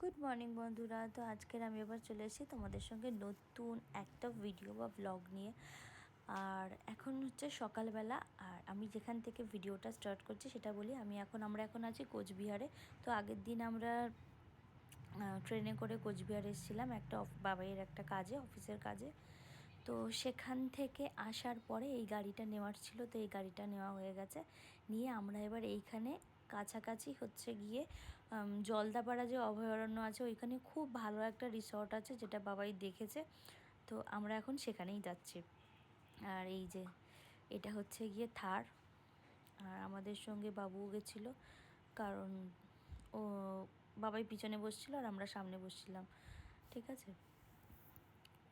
Good morning বন্ধুরা। তো আজকের আমি এবার চলে এসেছি তোমাদের সঙ্গে নতুন একটা ভিডিও বা ব্লগ নিয়ে। আর এখন হচ্ছে সকালবেলা, আর আমি যেখান থেকে ভিডিওটা স্টার্ট করছি সেটা বলি, আমি এখন, আমরা এখন আছি কোচবিহারে। তো আগের দিন আমরা ট্রেনে করে কোচবিহার এসেছিলাম একটা বাবাইয়ের একটা কাজে অফিসের কাজে। তো সেখান থেকে আসার পরে এই গাড়িটা নেওয়ার ছিল, তো এই গাড়িটা নেওয়া হয়ে গেছে। নিয়ে আমরা এবার এইখানে কাছাকাছি হচ্ছে গিয়ে জলদাপাড়া যে অভয়ারণ্য আছে, ওইখানে খুব ভালো একটা রিসর্ট আছে যেটা বাবাই দেখেছে। তো আমরা এখন সেখানেই যাচ্ছি। আর এই যে, এটা হচ্ছে গিয়ে থার। আর আমাদের সঙ্গে বাবুও গেছিল, কারণ ও বাবাই পিছনে বসছিল আর আমরা সামনে বসছিলাম। ঠিক আছে?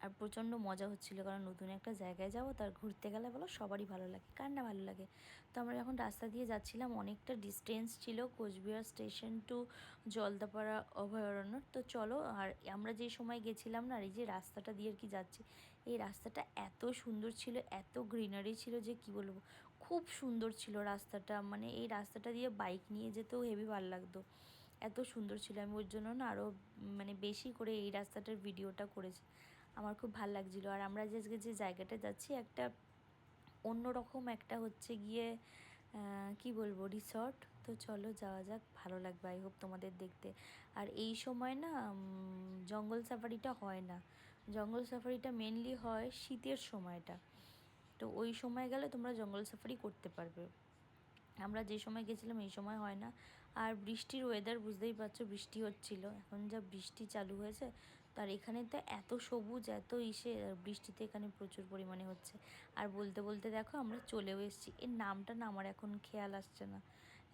আর প্রচণ্ড মজা হচ্ছিল কারণ নতুন একটা জায়গায় যাব তার ঘুরতে গেলে বলো সবারই ভালো লাগে, কার না ভালো লাগে? তো আমরা যখন রাস্তা দিয়ে যাচ্ছিলাম, অনেকটা ডিস্টেন্স ছিল কোচবিহার স্টেশন টু জলদাপাড়া অভয়ারণ্য তো চলো, আর আমরা যে সময় গেছিলাম না এই যে রাস্তাটা দিয়ে আর কি যাচ্ছি, এই রাস্তাটা এত সুন্দর ছিল, এত গ্রিনারি ছিল যে কি বলব, খুব সুন্দর ছিল রাস্তাটা। মানে এই রাস্তাটা দিয়ে বাইক নিয়ে যেতেও হেভি ভালো লাগতো। এত সুন্দর ছিল, আমি ওর জন্য না আরও মানে বেশি করে এই রাস্তাটার ভিডিওটা করেছি। আমার খুব ভালো লাগছিল। আর আমরা যে আজকে যে জায়গাটা যাচ্ছি, একটা অন্যরকম একটা হচ্ছে গিয়ে কি বলব রিসর্ট তো চলো যাওয়া যাক, ভালো লাগবে আই হোপ তোমাদের দেখতে। আর এই সময় না জঙ্গল সাফারিটা হয় না। জঙ্গল সাফারিটা মেনলি হয় শীতের সময়টা। তো ওই সময় গেলে তোমরা জঙ্গল সাফারি করতে পারবে। আমরা যে সময় গেছিলাম, এই সময় হয় না। আর বৃষ্টির ওয়েদার বুঝতেই পারছ, বৃষ্টি হচ্ছিল। এখন যা বৃষ্টি চালু হয়েছে, তার এখানে তো এত সবুজ, এত ইসে বৃষ্টিতে এখানে প্রচুর পরিমাণে হচ্ছে। আর বলতে বলতে দেখো, আমরা চলেও এসেছি। এর নামটা না আমার এখন খেয়াল আসছে না।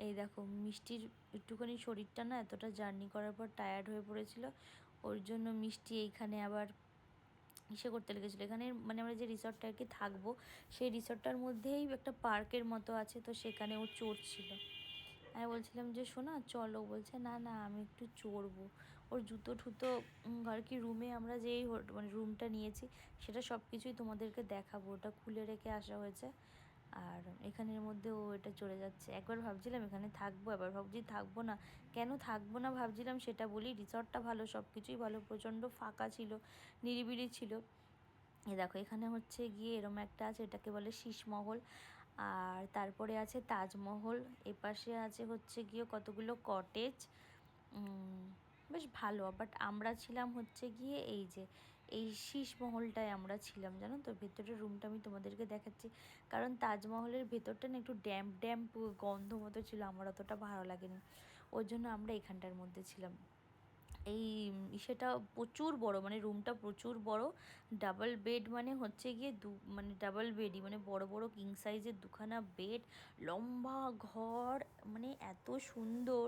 এই দেখো, মিষ্টির একটুখানি শরীরটা না এতটা জার্নি করার পর টায়ার্ড হয়ে পড়েছিল। ওর জন্য মিষ্টি এইখানে আবার ইসে করতে লেগেছিলো। এখানে মানে আমরা যে রিসর্টটা আর কি থাকব, সেই রিসর্টটার মধ্যেই একটা পার্কের মতো আছে, তো সেখানে ও চড়ছিল। আমি বলছিলাম যে, শোনা, চলো। বলছে, না না, আমি একটু চড়বো। ওর জুতো ঠুতো আর কি রুমে আমরা যেই মানে রুমটা নিয়েছি, সেটা সব কিছুই তোমাদেরকে দেখাবো। ওটা খুলে রেখে আসা হয়েছে। আর এখানের মধ্যে ও এটা চলে যাচ্ছে। একবার ভাবছিলাম এখানে থাকব, এবার ভাবছি থাকব না। কেন থাকব না ভাবছিলাম সেটা বলি, রিসর্টটা ভালো সব কিছুই ভালো, প্রচণ্ড ফাঁকা ছিল, নিরিবিলি ছিল। এ দেখো, এখানে হচ্ছে গিয়ে এরম একটা আছে, এটাকে বলে শীষমহল। আর তারপরে আছে তাজমহল, এপাশে আছে হচ্ছে গিয়ে কতগুলো কটেজ বেশ ভালো বাট আমরা ছিলাম হচ্ছে গিয়ে এই যে, এই শীষমহলটায় আমরা ছিলাম, জানো তো? ভেতরের রুমটা আমি তোমাদেরকে দেখাচ্ছি। কারণ তাজমহলের ভেতরটা না একটু ড্যাম্প ড্যাম্প গন্ধ মতো ছিল, আমার অতটা ভালো লাগেনি। ওর জন্য আমরা এখানটার মধ্যে ছিলাম। এই সেটা প্রচুর বড় মানে রুমটা প্রচুর বড় ডাবল বেড মানে হচ্ছে গিয়ে দু মানে ডাবল বেডই মানে বড় বড় কিং সাইজের দুখানা বেড লম্বা ঘর মানে এত সুন্দর।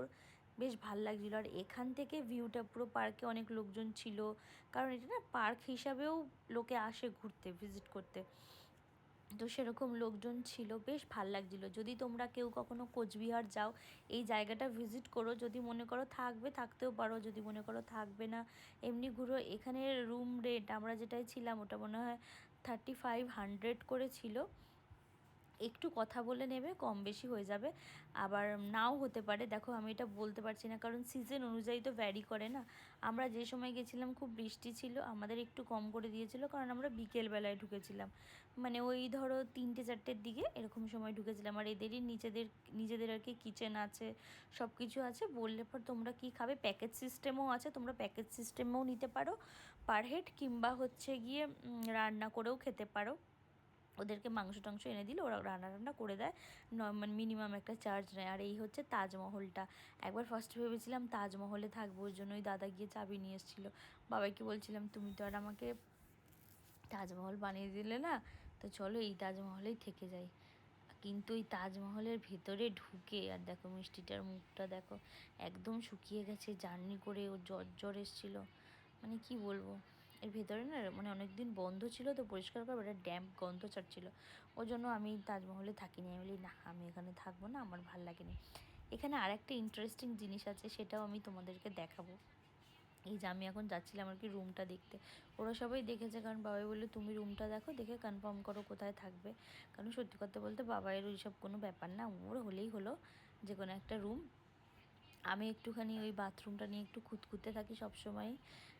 বেশ ভালো লাগছিল। আর এখান থেকে ভিউটা পুরো পার্কে অনেক লোকজন ছিল। কারণ এটা না পার্ক হিসাবেও লোকে আসে ঘুরতে ভিজিট করতে। তো সেরকম লোকজন ছিল, বেশ ভালো লাগছিল। যদি তোমরা কেউ কখনো কোচবিহার যাও, এই জায়গাটা ভিজিট করো, যদি মনে করো থাকবে, থাকতেও পারো, যদি মনে করো থাকবে না, এমনি ঘুরো। এখানে রুম রেট আমরা যেটাই ছিলাম, ওটা মনে হয় থার্টি ফাইভ হান্ড্রেড করে ছিল। একটু কথা বলে নেবে, কম বেশি হয়ে যাবে। আবার নাও হতে পারে। দেখো, আমি এটা বলতে পারছি না, কারণ সিজন অনুযায়ী তো ভ্যারি করে না। আমরা যে সময় গেছিলাম, খুব বৃষ্টি ছিল, আমাদের একটু কম করে দিয়েছিল, কারণ আমরা বিকেলবেলায় ঢুকেছিলাম। মানে ওই ধরো তিনটে, চারটের দিকে এরকম সময় ঢুকেছিলাম। আর এদেরই নিজেদের নিজেদের আর কি কিচেন আছে সব কিছু আছে। বললে পর তোমরা কি খাবে? প্যাকেজ সিস্টেমও আছে, তোমরা প্যাকেজ সিস্টেমেও নিতে পারো। পার হেড কিংবা হচ্ছে গিয়ে রান্না করেও খেতে পারো। ওদেরকে মাংস টাংস এনে দিলে ওরা রান্না রান্না করে দেয়। মানে মিনিমাম একটা চার্জ নেয়। আর এই হচ্ছে তাজমহলটা। একবার ফার্স্ট ভেবেছিলাম তাজমহলে থাকব, ওই জন্যই দাদা গিয়ে চাবি নিয়ে এসেছিল। বাবাকে বলছিলাম, তুমি তো আর আমাকে তাজমহল বানিয়ে দিলে না? তো চলো এই তাজমহলেই থেকে যাই। কিন্তু এই তাজমহলের ভেতরে ঢুকে, আর দেখো মিষ্টিটার মুখটা দেখো, একদম শুকিয়ে গেছে। জার্নি করে ও জ্বর জ্বর এসেছিল। মানে কি বলব? এর ভেতরে না মানে অনেক দিন বন্ধ ছিল তো পরিষ্কার করার একটা ড্যাম্প গন্ধ ছাড়ছিল। ওই জন্য আমি তাজমহলে থাকিনি। আমি বলি, না, আমি এখানে থাকব না, আমার ভালো লাগেনি। এখানে আর একটা ইন্টারেস্টিং জিনিস আছে, সেটাও আমি তোমাদেরকে দেখাবো। এই যে আমি এখন যাচ্ছিলাম আর কি রুমটা দেখতে। ওরা সবাই দেখেছে, কারণ বাবাই বলল, তুমি রুমটা দেখো, দেখে কনফার্ম করো কোথায় থাকবে। কারণ সত্যি কথা বলতে বাবাইয়ের ওইসব কোনো ব্যাপার না, ওর হলেই হলো যে কোনো একটা রুম আমি একটুখানি ওই বাথরুমটা নিয়ে একটু খুঁতখুঁতে থাকি সবসময়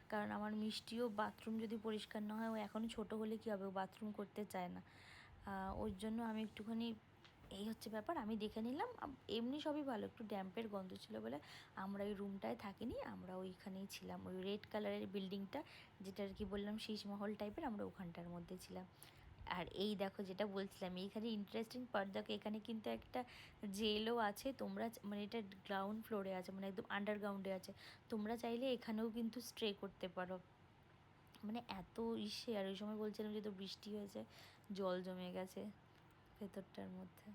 কারণ আমার মিষ্টিও বাথরুম যদি পরিষ্কার না হয়, ও এখন ছোট হলে কী হবে? ও বাথরুম করতে চায় না। ওর জন্য আমি একটুখানি এই হচ্ছে ব্যাপার। আমি দেখে নিলাম। এমনি সবই ভালো। একটু ড্যাম্পের গন্ধ ছিল বলে আমরা ওই রুমটায় থাকিনি। আমরা ওইখানেই ছিলাম। ওই রেড কালারের বিল্ডিংটা যেটা আর কি বললাম শীষমহল টাইপের আমরা ওখানটার মধ্যে ছিলাম। আর এই দেখো যেটা বলছিলাম এইখানে ইন্টারেস্টিং পার্ট দেখো এখানে কিন্তু একটা জেলও আছে, তোমরা মানে এটা গ্রাউন্ড ফ্লোরে আছে মানে একদম আন্ডারগ্রাউন্ডে আছে, তোমরা চাইলে এখানেও কিন্তু স্ট্রে করতে পারো। মানে এত ইসে, আর ওই সময় বলছিলাম যে তো বৃষ্টি হয়েছে, জল জমে গেছে ভেতরটার মধ্যে।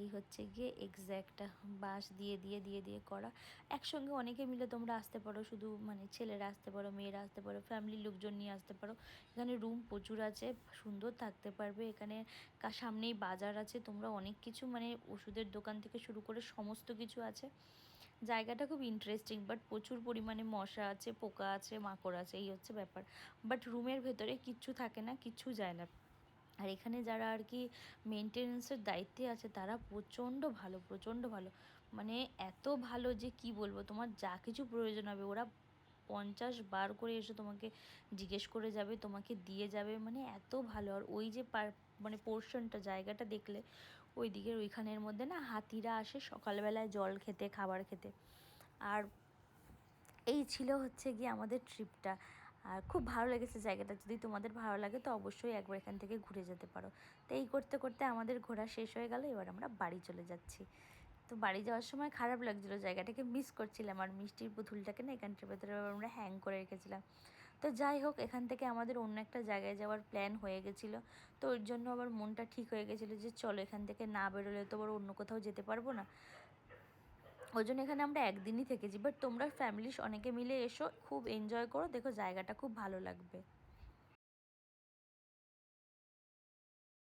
এই হচ্ছে গিয়ে এক্স্যাক্টটা বাঁশ দিয়ে দিয়ে দিয়ে দিয়ে করা। একসঙ্গে অনেকে মিলে তোমরা আসতে পারো, শুধু মানে ছেলেরা আসতে পারো, মেয়েরা আসতে পারো ফ্যামিলির লোকজন নিয়ে আসতে পারো। এখানে রুম প্রচুর আছে, সুন্দর থাকতে পারবে। এখানে সামনেই বাজার আছে, তোমরা অনেক কিছু মানে ওষুধের দোকান থেকে শুরু করে সমস্ত কিছু আছে। জায়গাটা খুব ইন্টারেস্টিং বাট প্রচুর পরিমাণে মশা আছে, পোকা আছে, মাকড় আছে, এই হচ্ছে ব্যাপার। বাট রুমের ভেতরে কিচ্ছু থাকে না, কিচ্ছু যায় না। আর এখানে যারা আর কি মেনটেনেন্সের দায়িত্বে আছে, তারা প্রচণ্ড ভালো প্রচণ্ড ভালো। মানে এত ভালো যে কি বলব, তোমার যা কিছু প্রয়োজন হবে, ওরা পঞ্চাশ বার করে এসে তোমাকে জিজ্ঞেস করে যাবে, তোমাকে দিয়ে যাবে মানে এত ভালো। আর ওই যে পার মানে পোর্শনটা জায়গাটা দেখলে, ওই দিকের ওইখানের মধ্যে না হাতিরা আসে সকালবেলায় জল খেতে, খাবার খেতে। আর এই ছিল হচ্ছে গিয়ে আমাদের ট্রিপটা আর খুব ভালো লেগেছে জায়গাটা। যদি তোমাদের ভালো লাগে তো অবশ্যই একবার এখান থেকে ঘুরে যেতে পারো। তো এই করতে করতে আমাদের ঘোরা শেষ হয়ে গেল, এবার আমরা বাড়ি চলে যাচ্ছি। তো বাড়ি যাওয়ার সময় খারাপ লাগছিল জায়গাটাকে মিস করছিলাম। আর মিষ্টির পুতুলটাকে না এখানটার ভেতরে আমরা হ্যাং করে রেখেছিলাম। তো যাই হোক, এখান থেকে আমাদের অন্য একটা জায়গায় যাওয়ার প্ল্যান হয়ে গেছিল। তো ওর জন্য আবার মনটা ঠিক হয়ে গেছিল যে চলো এখান থেকে না বেরোলে তো আবার অন্য কোথাও যেতে পারব না। ওই জন্য এখানে আমরা একদিনই থেকেছি বাট তোমরা ফ্যামিলির অনেকে মিলে এসো, খুব এনজয় করো, দেখো জায়গাটা খুব ভালো লাগবে।